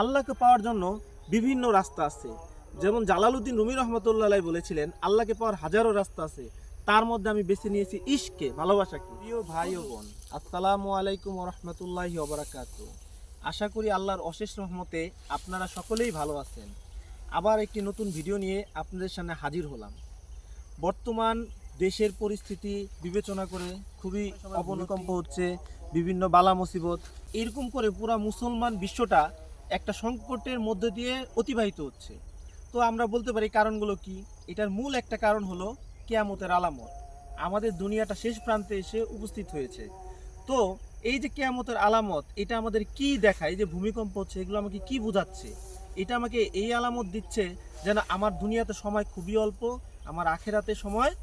আল্লাহকে পাওয়ার জন্য বিভিন্ন রাস্তা আছে। যেমন জালালউদ্দিন রুমি রহমতুল্লাহ বলেছিলেন আল্লাহকে পাওয়ার হাজারো রাস্তা আছে। তার মধ্যে আমি বেছে নিয়েছি ইশকে ভালোবাসাকে প্রিয় ভাই ও বোন আসসালামু আলাইকুম রহমতুল্লাহি ওবরাকাত আশা করি আল্লাহর অশেষ রহমতে আপনারা সকলেই ভালো আছেন। আবার একটি নতুন ভিডিও নিয়ে আপনাদের সামনে হাজির হলাম। বর্তমান দেশের পরিস্থিতি বিবেচনা করে খুবই অবনকম্প হচ্ছে বিভিন্ন বালা মুসিবত। এরকম করে পুরা মুসলমান বিশ্বটা একটা সংকটের মধ্যে দিয়ে অতিবাহিত হচ্ছে। তো আমরা বলতে পারি কারণগুলো কি? এটার মূল একটা কারণ হলো কেয়ামতের আলামত। আমাদের দুনিয়াটা শেষ প্রান্তে এসে উপস্থিত হয়েছে। তো এই যে কেয়ামতের আলামত, এটা আমাদের কি দেখায়? যে ভূমিকম্প হচ্ছে, এগুলো আমাকে কি বোঝাচ্ছে? এটা আমাকে এই আলামত দিচ্ছে যেন আমার দুনিয়াতে সময় খুবই অল্প, আমার আখেরাতে সময়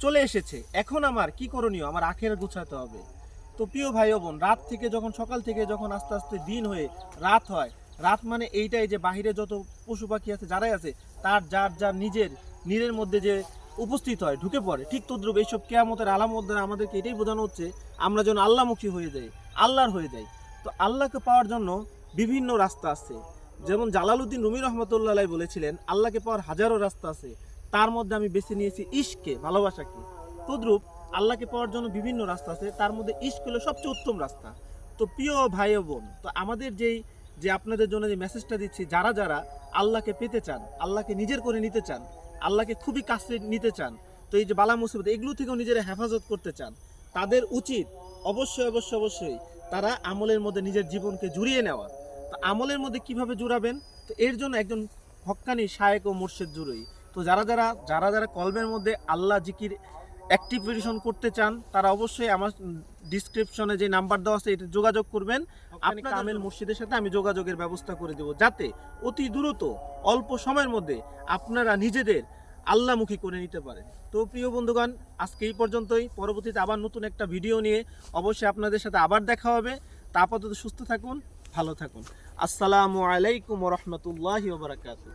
চলে এসেছে। এখন আমার কি করণীয়? আমার আখের গুছাতে হবে। তো প্রিয় ভাই বোন, রাত থেকে যখন, সকাল থেকে যখন আস্তে আস্তে দিন হয়ে রাত হয়, রাত মানে এইটাই যে বাহিরে যত পশু পাখি আছে, যারাই আছে, তার যার যার নিজের নীরের মধ্যে যে উপস্থিত হয়, ঢুকে পড়ে, ঠিক তদ্রুপ এইসব কেয়ামতের আলামত দ্বারা আমাদেরকে এটাই বোঝানো হচ্ছে, আমরা যেন আল্লাহমুখী হয়ে যাই, আল্লাহর হয়ে যাই। তো আল্লাহকে পাওয়ার জন্য বিভিন্ন রাস্তা আছে। যেমন জালালউদ্দিন রুমি রহমতুল্লাহ বলেছিলেন, আল্লাহকে পাওয়ার হাজারো রাস্তা আছে। তার মধ্যে আমি বেছে নিয়েছি ইশকে ভালোবাসাকে তদ্রুপ আল্লাহকে পাওয়ার জন্য বিভিন্ন রাস্তা আছে, তার মধ্যে ইশক হলো সবচেয়ে উত্তম রাস্তা। তো প্রিয় ভাই ও বোন, তো আমাদের যেই, যে আপনাদের জন্য যে মেসেজটা দিচ্ছি, যারা যারা আল্লাহকে পেতে চান, আল্লাহকে নিজের করে নিতে চান, আল্লাহকে খুবই কাছে নিতে চান, তো এই যে বালা মুসিবত, এগুলো থেকেও নিজেরা হেফাজত করতে চান, তাদের উচিত অবশ্যই অবশ্যই অবশ্যই তারা আমলের মধ্যে নিজের জীবনকে জুড়িয়ে নেওয়া। তো আমলের মধ্যে কীভাবে জুড়াবেন? তো এর জন্য একজন হক্কানি শায়েক ও মোর্শেদ জুড়োই। তো যারা যারা যারা যারা কলমের মধ্যে আল্লাহ জিকির অ্যাক্টিভেশন করতে চান তারা অবশ্যই আমার ডিসক্রিপশনে যে নাম্বার দেওয়া আছে এটা যোগাযোগ করবেন। আপনি কামেল মুর্শিদের সাথে আমি যোগাযোগের ব্যবস্থা করে দেব যাতে অতি দ্রুত অল্প সময়ের মধ্যে আপনারা নিজেদের আল্লামুখী করে নিতে পারেন। তো প্রিয় বন্ধুগণ আজকে এই পর্যন্তই। পরবর্তীতে আবার নতুন একটা ভিডিও নিয়ে অবশ্যই আপনাদের সাথে আবার দেখা হবে। তা আপাতত সুস্থ থাকুন ভালো থাকুন। আসসালামু আলাইকুম রহমতুল্লাহি ওবরাকাতু